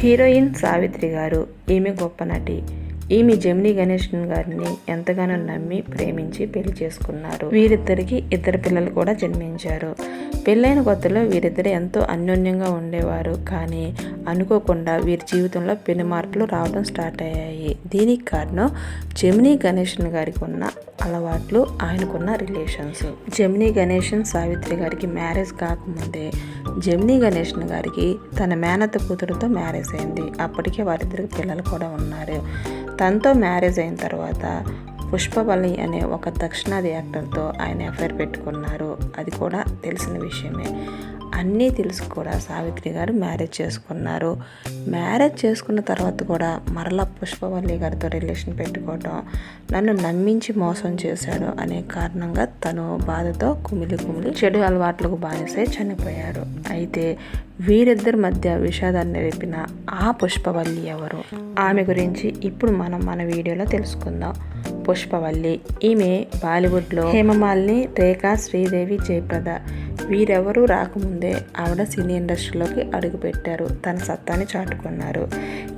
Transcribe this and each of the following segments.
Heroine Savitri గారు. ఈమె గొప్ప నటి. ఈమె జమినీ గణేషన్ గారిని ఎంతగానో నమ్మి ప్రేమించి పెళ్ళి చేసుకున్నారు. వీరిద్దరికి ఇద్దరు పిల్లలు కూడా జన్మించారు. పెళ్ళైన కొత్తలో వీరిద్దరు ఎంతో అన్యోన్యంగా ఉండేవారు. కానీ అనుకోకుండా వీరి జీవితంలో పెను మార్పులు రావడం స్టార్ట్ అయ్యాయి. దీనికి కారణం జమినీ గణేషన్ గారికి ఉన్న అలవాట్లు ఆయనకున్న రిలేషన్స్. జమినీ గణేషన్ సావిత్రి గారికి మ్యారేజ్ కాకముందే జమినీ గణేషన్ గారికి తన మేనత్త కూతురుతో మ్యారేజ్ అయింది. అప్పటికే వారిద్దరికి పిల్లలు కూడా ఉన్నారు. తనతో మ్యారేజ్ అయిన తర్వాత పుష్పవల్లి అనే ఒక దక్షిణాది యాక్టర్తో ఆయన అఫైర్ పెట్టుకున్నారు. అది కూడా తెలిసిన విషయమే. అన్నీ తెలుసు కూడా సావిత్రి గారు మ్యారేజ్ చేసుకున్నారు. మ్యారేజ్ చేసుకున్న తర్వాత కూడా మరలా పుష్పవల్లి గారితో రిలేషన్ పెట్టుకోవటం నన్ను నమ్మించి మోసం చేశాడు అనే కారణంగా తను బాధతో కుమిలి కుమిలి చెడు అలవాట్లకు బానిసే చనిపోయారు అయితే వీరిద్దరి మధ్య విషాదాన్ని రేపిన ఆ పుష్పవల్లి ఎవరు? ఆమె గురించి ఇప్పుడు మనం మన వీడియోలో తెలుసుకుందాం. పుష్పవల్లి ఈమె బాలీవుడ్లో హేమమాలిని రేఖా శ్రీదేవి జయప్రద వీరెవరూ రాకముందే ఆవిడ సినీ ఇండస్ట్రీలోకి అడుగుపెట్టారు. తన సత్తాని చాటుకున్నారు.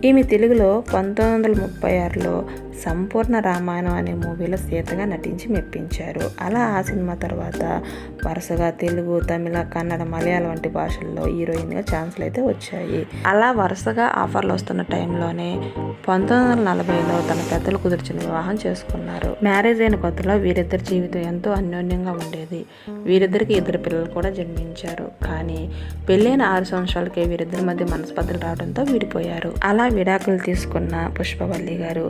ఈమె తెలుగులో పంతొమ్మిది వందల ముప్పై ఆరులో సంపూర్ణ రామాయణం అనే మూవీలో సీతగా నటించి మెప్పించారు. అలా ఆ సినిమా తర్వాత వరుసగా తెలుగు తమిళ కన్నడ మలయాళం వంటి భాషల్లో హీరోయిన్గా ఛాన్స్లు అయితే వచ్చాయి. అలా వరుసగా ఆఫర్లు వస్తున్న టైంలోనే పంతొమ్మిది వందల నలభైలో తన పెద్దలు కుదిర్చిన వివాహం చేసుకున్నారు. మ్యారేజ్ అయిన కొత్తలో వీరిద్దరి జీవితం ఎంతో అన్యోన్యంగా ఉండేది. వీరిద్దరికి ఇద్దరు పిల్లలు కూడా జన్మించారు. కానీ పెళ్ళైన ఆరు సంవత్సరాలకే వీరిద్దరి మధ్య మనస్పర్ధలు రావడంతో విడిపోయారు. అలా విడాకులు తీసుకున్న పుష్పవల్లి గారు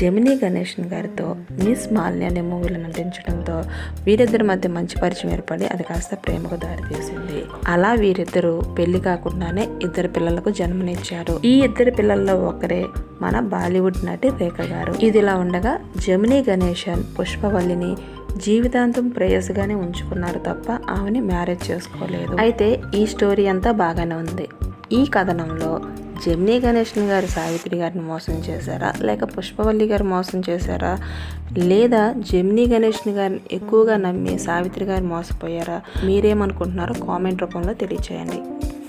జమినీ గణేషన్ గారితో మిస్ మాలిని అనే మూవీలో నటించడంతో వీరిద్దరి మధ్య మంచి పరిచయం ఏర్పడి అది కాస్త ప్రేమకు దారితీసింది అలా వీరిద్దరూ పెళ్ళి కాకుండానే ఇద్దరు పిల్లలకు జన్మనిచ్చారు. ఈ ఇద్దరు పిల్లల్లో ఒకరే మన బాలీవుడ్ నటి రేఖ గారు. ఇదిలా ఉండగా జమినీ గణేషన్ పుష్పవల్లిని జీవితాంతం ప్రేయస్గానే ఉంచుకున్నారు తప్ప ఆమెని మ్యారేజ్ చేసుకోలేదు. అయితే ఈ స్టోరీ అంతా బాగానే ఉంది. ఈ కథనంలో జెమినీ గణేష్ని గారు సావిత్రి గారిని మోసం చేశారా? లేక పుష్పవల్లి గారు మోసం చేశారా? లేదా జెమినీ గణేష్ని గారిని ఎక్కువగా నమ్మి సావిత్రి గారు మోసపోయారా? మీరేమనుకుంటున్నారో కామెంట్ రూపంలో తెలియచేయండి.